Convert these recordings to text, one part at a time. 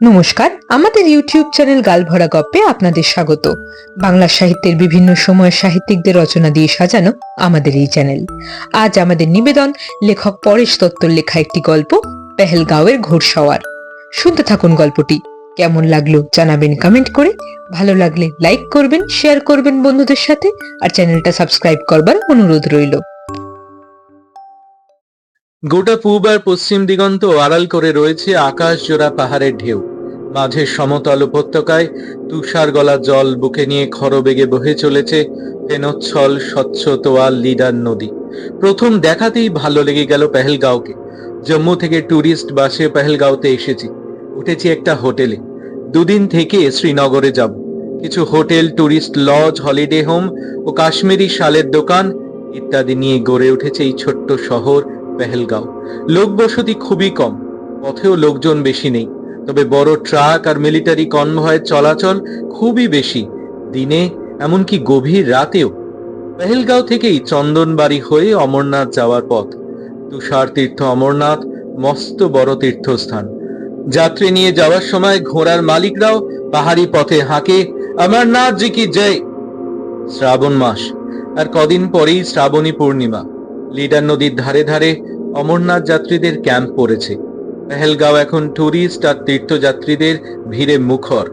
নমস্কার, আমাদের YouTube channel গালভরা গপ্পে আপনাদের স্বাগত। বাংলা সাহিত্যের বিভিন্ন সময়ের সাহিত্যিকদের রচনা দিয়ে সাজানো আমাদের এই চ্যানেল। আজ আমাদের নিবেদন, লেখক পরেশ দত্তর লেখা একটি গল্প, পেহেলগাঁওয়ের ঘোড়সওয়ার শুনতে থাকুন গল্পটি। কেমন লাগল জানাবেন কমেন্ট করে। ভালো লাগলে লাইক করবেন শেয়ার করবেন বন্ধুদের সাথে, আর চ্যানেলটা সাবস্ক্রাইব করবার অনুরোধ রইল। গোটা পূব আর পশ্চিম দিগন্ত আড়াল করে রয়েছে আকাশ জোড়া পাহাড়ের ঢেউ। মাঝে সমতল উপত্যকায় তুষার গলা জল বুকে নিয়ে খরবেগে বহে চলেছে ফেনোচ্ছল স্বচ্ছ তোয়াল লিডার নদী। প্রথম দেখাতেই ভালো লেগে গেল পেহেলগাঁওকে। জম্মু থেকে ট্যুরিস্ট বাসে পেহেলগাঁওতে এসেছি। উঠেছি একটা হোটেলে। দুদিন থেকে শ্রীনগরে যাব। কিছু hotel tourist lodge, holiday home ও কাশ্মীরি শালের দোকান ইত্যাদি নিয়ে গড়ে উঠেছে এই ছোট্ট শহর পেহেলগাঁও। লোকবসতি খুবই কম, পথেও লোকজন বেশি নেই। তবে বড় ট্রাক আর মিলিটারি কনভয়ের চলাচল খুবই বেশি, দিনে, এমনকি গভীর রাতেও। পেহেলগাঁও থেকেই চন্দনবাড়ি হয়ে অমরনাথ যাওয়ার পথ। তুষার তীর্থ অমরনাথ, মস্ত বড় তীর্থস্থান। যাত্রী নিয়ে যাওয়ার সময় ঘোড়ার মালিকরাও পাহাড়ি পথে হাঁকে, অমরনাথ জি কি জয়। শ্রাবণ মাস, আর কদিন পরেই শ্রাবণী পূর্ণিমা। লিডার নদীর ধারে ধারে অমরনাথ যাত্রীদের ক্যাম্প পড়েছে। পেহেলগাঁও এখন ট্যুরিস্ট আর তীর্থযাত্রীদের ভিড়ে মুখর।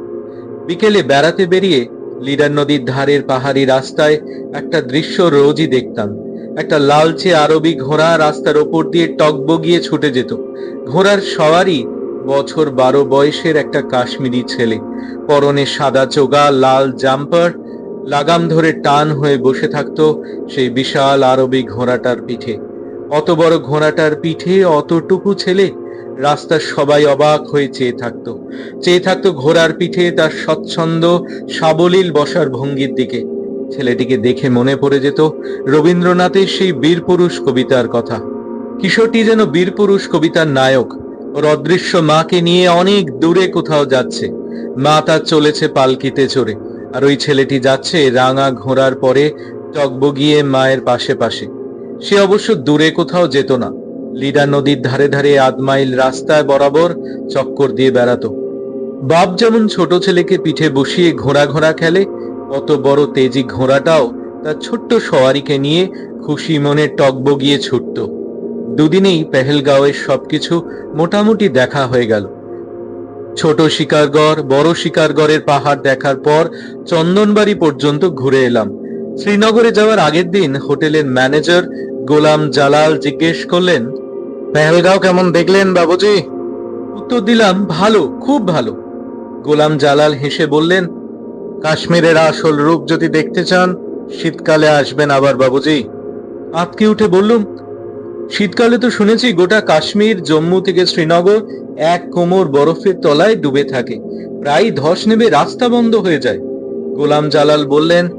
বিকেলে বেড়াতে বেরিয়ে লিডার নদীর ধারের পাহাড়ি রাস্তায় একটা দৃশ্য রোজই দেখতাম। একটা লালচে আরবি ঘোড়া রাস্তার ওপর দিয়ে টকবগিয়ে ছুটে যেত। ঘোড়ার সওয়ারি বছর বারো বয়সের একটা কাশ্মীরি ছেলে। পরনে সাদা চোগা, লাল জাম্পার লাগাম ধরে টান হয়ে বসে থাকতো সেই বিশাল আরবি ঘোড়াটার পিঠে। অত বড় ঘোড়াটার পিঠে অতটুকু ছেলে রাস্তার সবাই অবাক হয়ে চেয়ে থাকতো। চেয়ে থাকতো ঘোড়ার পিঠে তার স্বচ্ছন্দ, সাবলীল বসার ভঙ্গির দিকে। ছেলেটিকে দেখে মনে পড়ে যেত রবীন্দ্রনাথের সেই বীরপুরুষ কবিতার কথা। কিশোরটি যেন বীরপুরুষ কবিতার নায়ক। ওর অদৃশ্য মাকে নিয়ে অনেক দূরে কোথাও যাচ্ছে। মা তার চলেছে পালকিতে চড়ে। আর ওই ছেলেটি যাচ্ছে রাঙা ঘোড়ার পরে টকবগিয়ে মায়ের পাশে পাশে। সে অবশ্য দূরে কোথাও যেত না। লিডা নদীর ধারে ধারে আধ মাইল রাস্তায় বরাবর চক্কর দিয়ে বেড়াতো। বাপ যেমন ছোট ছেলেকে পিঠে বসিয়ে ঘোড়া ঘোড়া খেলে, অত বড় তেজি ঘোড়াটাও তার ছোট্ট সওয়ারিকে নিয়ে খুশি মনে টকবগিয়ে ছুটত। দুদিনেই পেহেলগাঁওয়ের সবকিছু মোটামুটি দেখা হয়ে গেল। ছোট শিকারগড়, বড় শিকারগড়ের পাহাড় দেখার পর চন্দনবাড়ি পর্যন্ত ঘুরে এলাম। শ্রীনগরে যাওয়ার আগের দিন হোটেলের ম্যানেজার গোলাম জালাল জিজ্ঞেস করলেন, পেহেলগাঁও কেমন দেখলেন বাবুজি? উত্তর দিলাম, ভালো, খুব ভালো। গোলাম জালাল হেসে বললেন, কাশ্মীরের আসল রূপ যদি দেখতে চান, শীতকালে আসবেন আবার বাবুজি। আতকে উঠে বললুম শীতকালে তো শুনেছি গোটা কাশ্মীর, জম্মু থেকে শ্রীনগর এক কোমর বরফের তলায় ডুবে থাকে। প্রায় ধস নেবে রাস্তা বন্ধ হয়ে যায়। গোলাম জালাল বললেন,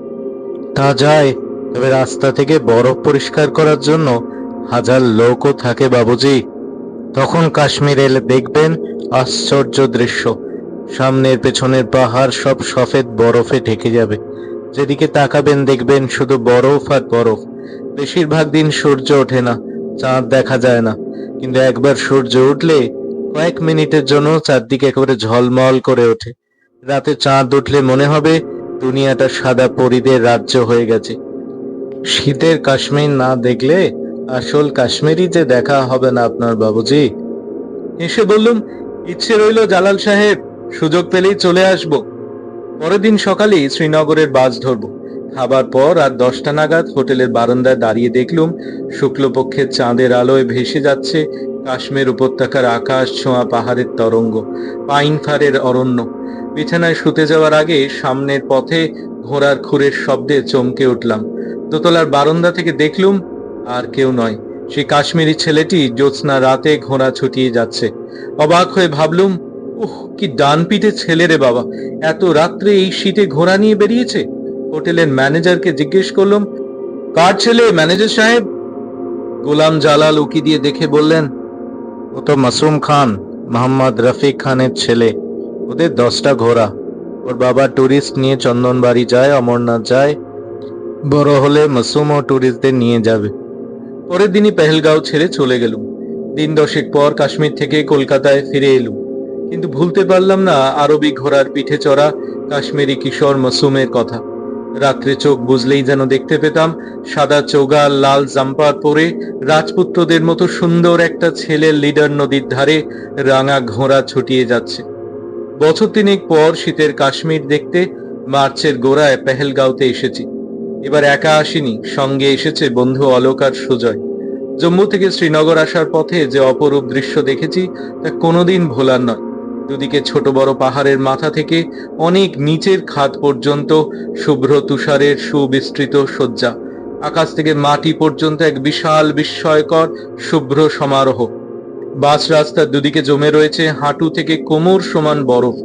তা যায়, তবে রাস্তা থেকে বরফ পরিষ্কার করার জন্য হাজার লোকও থাকে বাবুজি। তখন কাশ্মীর এলে দেখবেন আশ্চর্য দৃশ্য। সামনের পেছনের পাহাড় সব সফেদ বরফে ঢেকে যাবে। যেদিকে তাকাবেন দেখবেন শুধু বরফ আর বরফ। বেশিরভাগ দিন সূর্য ওঠে না। চাঁদ দেখা যায় না। কিন্তু একবার সূর্য উঠলে কয়েক মিনিটের জন্য চারদিকে একেবারে ঝলমল করে ওঠে। রাতে চাঁদ উঠলে মনে হবে দুনিয়াটা সাদা পরিদের রাজ্য হয়ে গেছে। শীতের কাশ্মীর না দেখলে আসল কাশ্মীরই যে দেখা হবে না আপনার বাবুজি। এসে বললুম, ইচ্ছে রইল জালাল সাহেব সুযোগ পেলেই চলে আসব। পরের দিন সকালেই শ্রীনগরের বাস ধরব। খাবার পর আর দশটা নাগাদ হোটেলের বারান্দায় দাঁড়িয়ে দেখলুম শুক্লপক্ষের চাঁদের আলোয় ভেসে যাচ্ছে কাশ্মীর উপত্যকার আকাশ ছোঁয়া পাহাড়ের তরঙ্গ, পাইন ফারের অরণ্য। বিছানায় শুতে যাওয়ার আগে সামনের পথে ঘোড়ার খুরের শব্দে চমকে উঠলাম। দোতলার বারান্দা থেকে দেখলুম আর কেউ নয়। সেই কাশ্মীরি ছেলেটি জ্যোৎস্না রাতে ঘোড়া ছুটিয়ে যাচ্ছে। অবাক হয়ে ভাবলুম, উহ, কি ডান পিঠে ছেলে রে বাবা! এত রাত্রে এই শীতে ঘোড়া নিয়ে বেরিয়েছে? হোটেলের ম্যানেজারকে জিজ্ঞেস করলাম, কার ছেলে? ম্যানেজার সাহেব গোলাম জালাল উকি দিয়ে দেখে বললেন, ও তো মাসুম খান, মোহাম্মদ রফিক খানের ছেলে। ওদের দশটা ঘোড়া। ওর বাবা ট্যুরিস্ট নিয়ে চন্দনবাড়ি যায়, অমরনাথ যায়। বড় হলে মাসুম ও টুরিস্টদের নিয়ে যাবে। পরের দিনই পেহেলগাঁও ছেড়ে চলে গেলুম। দিন দশেক পর কাশ্মীর থেকে কলকাতায় ফিরে এলুম। কিন্তু ভুলতে পারলাম না আরবি ঘোড়ার পিঠে চড়া কাশ্মীরি কিশোর মাসুমের কথা। রাত্রে চোখ বুঝলেই যেন দেখতে পেতাম সাদা চোগা, লাল জাম্পার পরে রাজপুত্রদের মতো সুন্দর একটা ছেলে লিডার নদীর ধারে রাঙা ঘোড়া ছুটিয়ে যাচ্ছে। বছর তিনেক পর শীতের কাশ্মীর দেখতে মার্চের গোড়ায় পেহেলগাঁওতে এসেছি। এবার একা আসিনি, সঙ্গে এসেছে বন্ধু অলোক আর সুজয়। জম্মু থেকে শ্রীনগর আসার পথে যে অপরূপ দৃশ্য দেখেছি তা কোনোদিন ভোলার নয়। দুদিকে ছোট বড় পাহাড়ের মাথা থেকে অনেক নিচের খাত পর্যন্ত শুভ্র তুষারের সুবিস্তৃত শয্যা। আকাশ থেকে মাটি পর্যন্ত এক বিশাল বিস্ময়কর শুভ্র সমারোহ। বাস রাস্তার দুদিকে জমে রয়েছে হাঁটু থেকে কোমর সমান বরফ।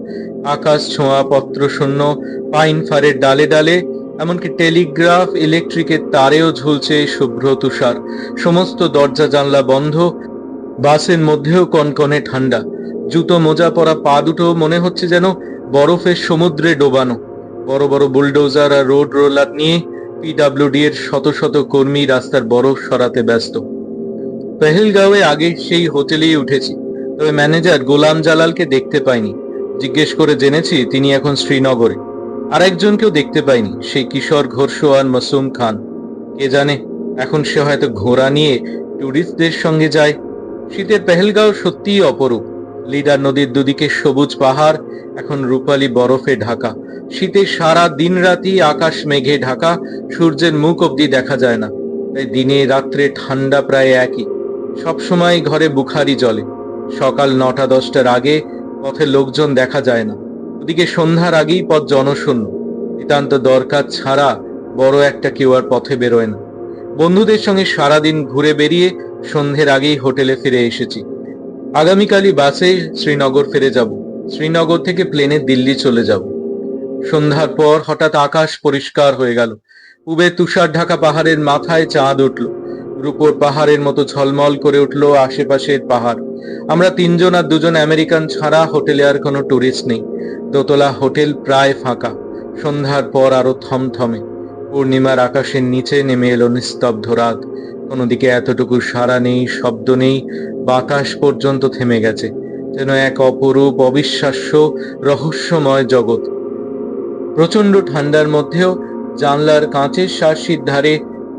আকাশ ছোঁয়া পত্র শূন্য পাইন ফারের ডালে ডালে, এমনকি টেলিগ্রাফ, ইলেকট্রিকের তারেও ঝুলছে শুভ্র তুষার। সমস্ত দরজা জানলা বন্ধ বাসের মধ্যেও কনকনে ঠান্ডা জুতো মোজা পরা পা দুটো মনে হচ্ছে যেন বরফের সমুদ্রে ডোবানো। বড় বড় বুলডোজার আর রোড রোলার নিয়ে পিডাব্লিউডি এর শত শত কর্মী রাস্তার বরফ সরাতে ব্যস্ত। পেহেলগাঁওয়ে আগে সেই হোটেলেই উঠেছি, তবে ম্যানেজার গোলাম জালালকে দেখতে পাইনি। জিজ্ঞেস করে জেনেছি তিনি এখন শ্রীনগরে। আর একজনকেও দেখতে পাইনি, সেই কিশোর ঘোরসোয়ান মাসুম খান। কে জানে, এখন সে হয়তো ঘোড়া নিয়ে টুরিস্টদের সঙ্গে যায়। শীতের পেহেলগাঁও সত্যিই অপরূপ। লিডার নদীর দুদিকে সবুজ পাহাড়, এখন রূপালী বরফে ঢাকা। শীতে সারা দিন রাতি আকাশ মেঘে ঢাকা, সূর্যের মুখ অবধি দেখা যায় না। তাই দিনে রাত্রে ঠান্ডা প্রায় একই। সবসময় ঘরে বুখারি জলে সকাল নটা, দশটার আগে পথে লোকজন দেখা যায় না। ওদিকে সন্ধ্যার আগেই পথ জনশূন্য। নিতান্ত দরকার ছাড়া বড় একটা কেউ আর পথে বেরোয় না। বন্ধুদের সঙ্গে সারাদিন ঘুরে বেরিয়ে সন্ধ্যের আগেই হোটেলে ফিরে এসেছি। আগামীকালই বাসে শ্রীনগর ফিরে যাব। শ্রীনগর থেকে প্লেনে দিল্লি চলে যাব। সন্ধ্যার পর হঠাৎ আকাশ পরিষ্কার হয়ে গেল। উবে তুষার ঢাকা পাহাড়ের মাথায় চাঁদ উঠল। রূপোর পাহাড়ের মতো ঝলমল করে উঠল আশেপাশের পাহাড়। আমরা তিনজন আর দুজন আমেরিকান ছাড়া হোটেলে আর কোনো টুরিস্ট নেই। দোতলা হোটেল প্রায় ফাঁকা। সন্ধ্যার পর আরও থমথমে। পূর্ণিমার আকাশের নিচে নেমে এলো নিস্তব্ধ রাত। কোনো দিকে এতটুকু সারা নেই, শব্দ নেই, বাতাস পর্যন্ত থেমে গেছে, যেন এক অপরূপ অবিশ্বাস্য রহস্যময় জগৎ। প্রচণ্ড ঠান্ডার মধ্যেও জানলার কাঁচের শাসির ধারে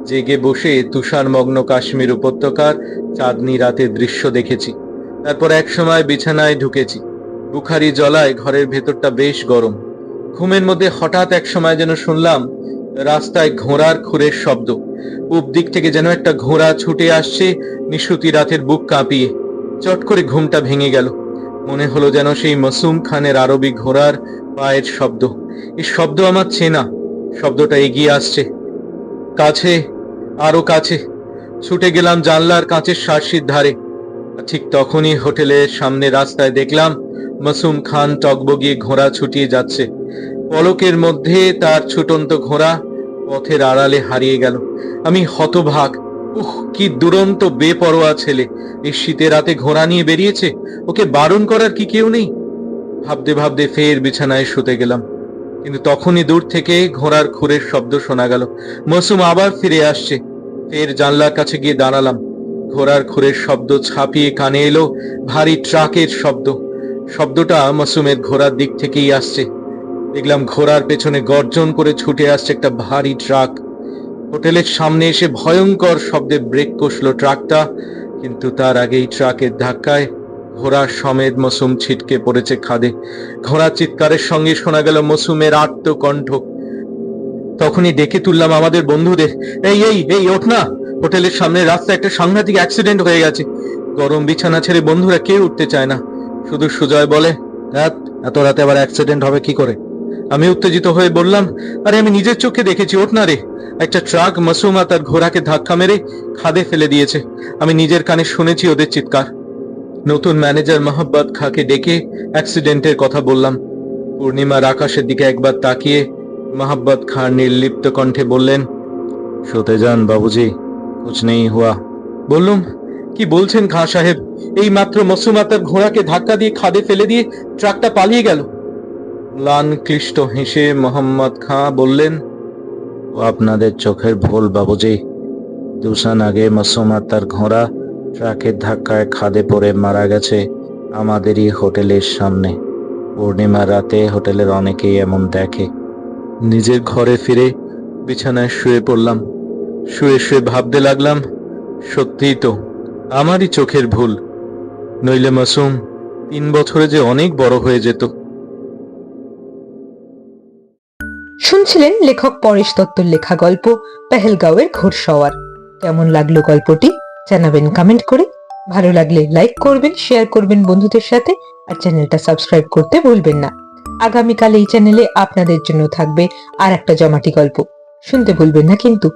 জেগে বসে তুষারমগ্ন কাশ্মীর উপত্যকার চাঁদনি রাতের দৃশ্য দেখেছি। তারপর এক সময় বিছানায় ঢুকেছি। বুখারি জলায় ঘরের ভেতরটা বেশ গরম। ঘুমের মধ্যে হঠাৎ এক সময় যেন শুনলাম রাস্তায় ঘোড়ার খুরের শব্দ। পূব দিক থেকে যেন একটা ঘোড়া ছুটে আসছে, নিশুতি রাতের বুক কাঁপিয়ে। চট করে ঘুমটা ভেঙে গেল। মনে হলো যেন সেই মসুম খানের আরবি ঘোড়ার পায়ের শব্দ। এই শব্দ আমার চেনা। শব্দটা এগিয়ে আসছে। কাছে, আরও কাছে। ছুটে গেলাম জানলার কাঁচের শার্সির ধারে। ঠিক তখনই হোটেলের সামনে রাস্তায় দেখলাম মাসুম খান টকবগিয়ে ঘোড়া ছুটিয়ে যাচ্ছে। পলকের মধ্যে তার ছুটন্ত ঘোড়া পথের আড়ালে হারিয়ে গেল। আমি হতভাগ, উহ, কি দুরন্ত, বেপরোয়া ছেলে। এই শীতে রাতে ঘোড়া নিয়ে বেরিয়েছে, ওকে বারণ করার কি কেউ নেই? ভাবতে ভাবতে ফের বিছানায় শুতে গেলাম। কিন্তু তখনই দূর থেকে ঘোড়ার খুরের শব্দ শোনা গেল। মৌসুম আবার ফিরে আসছে। ফের জানলার কাছে গিয়ে দাঁড়ালাম। ঘোড়ার খুরের শব্দ ছাপিয়ে কানে এলো ভারী ট্রাকের শব্দ। শব্দটা মাসুমের ঘোড়ার দিক থেকেই আসছে। দেখলাম ঘোড়ার পেছনে গর্জন করে ছুটে আসছে একটা ভারী ট্রাক। হোটেলের সামনে এসে ভয়ঙ্কর শব্দে ব্রেক কষলো ট্রাকটা, কিন্তু তার আগেই ট্রাকের ধাক্কায় ঘোড়ার সমেত মসুম ছিটকে পড়েছে খাদে। ঘোড়ার চিৎকারের সঙ্গে শোনা গেল মসুমের আত্মকণ্ঠ। তখনই ডেকে তুললাম আমাদের বন্ধুদের। এই এই এই, ওঠ না! হোটেলের সামনে রাস্তায় একটা সাংঘাতিক অ্যাক্সিডেন্ট হয়ে গেছে। গরম বিছানা ছেড়ে বন্ধুরা কেউ উঠতে চায় না। শুধু সুজয় বলে এত রাতে আবার অ্যাক্সিডেন্ট হবে কি করে? আমি উত্তেজিত হয়ে বললাম, আরে, আমি নিজের চোখে দেখেছি, ওঠ না রে। একটা ট্রাক মাসুমা তার ঘোড়াকে ধাক্কা মেরে খাদে ফেলে দিয়েছে। আমি নিজের কানে শুনেছি ওদের চিৎকার। নতুন ম্যানেজার মোহাম্মদ খাকে ডেকে অ্যাক্সিডেন্টের কথা বললাম। পূর্ণিমার আকাশের দিকে একবার তাকিয়ে মোহাম্মদ খান নির্লিপ্ত কণ্ঠে বললেন, শুতে যান বাবুজি, কুছ নেই হুয়া। বললুম, কি বলছেন খাঁ সাহেব? এই মাত্র মসুমাতার ঘোড়াকে ধাক্কা দিয়ে খাদে ফেলে দিয়ে ট্রাকটা পালিয়ে গেল। ম্লান ক্লিষ্ট হেসে মোহাম্মদ খাঁ বললেন, ও আপনাদের চোখের ভুল বাবুজি দুসান আগে মাসুমা তার ঘোড়া ট্রাকের ধাক্কায় খাদে পড়ে মারা গেছে আমাদেরই হোটেলের সামনে। পূর্ণিমার রাতে হোটেলের অনেকেই এমন দেখে। নিজের ঘরে ফিরে বিছানায় শুয়ে পড়লাম। শুয়ে শুয়ে ভাবতে লাগলাম, সত্যিই তো আমারই চোখের ভুল। নইলে মাসুম তিন বছরে যে অনেক বড় হয়ে যেত। শুনছিলেন লেখক পরেশ দত্তর লেখা গল্প পেহেলগাঁওয়ের ঘোরসওয়ার কেমন লাগল গল্পটি? জানাবেন কমেন্ট করে। ভালো লাগলে লাইক করবেন শেয়ার করবেন বন্ধুদের সাথে, আর চ্যানেলটা সাবস্ক্রাইব করতে ভুলবেন না। আগামীকাল এই চ্যানেলে আপনাদের জন্য থাকবে আর একটা জমাটি গল্প। শুনতে ভুলবেন না কিন্তু।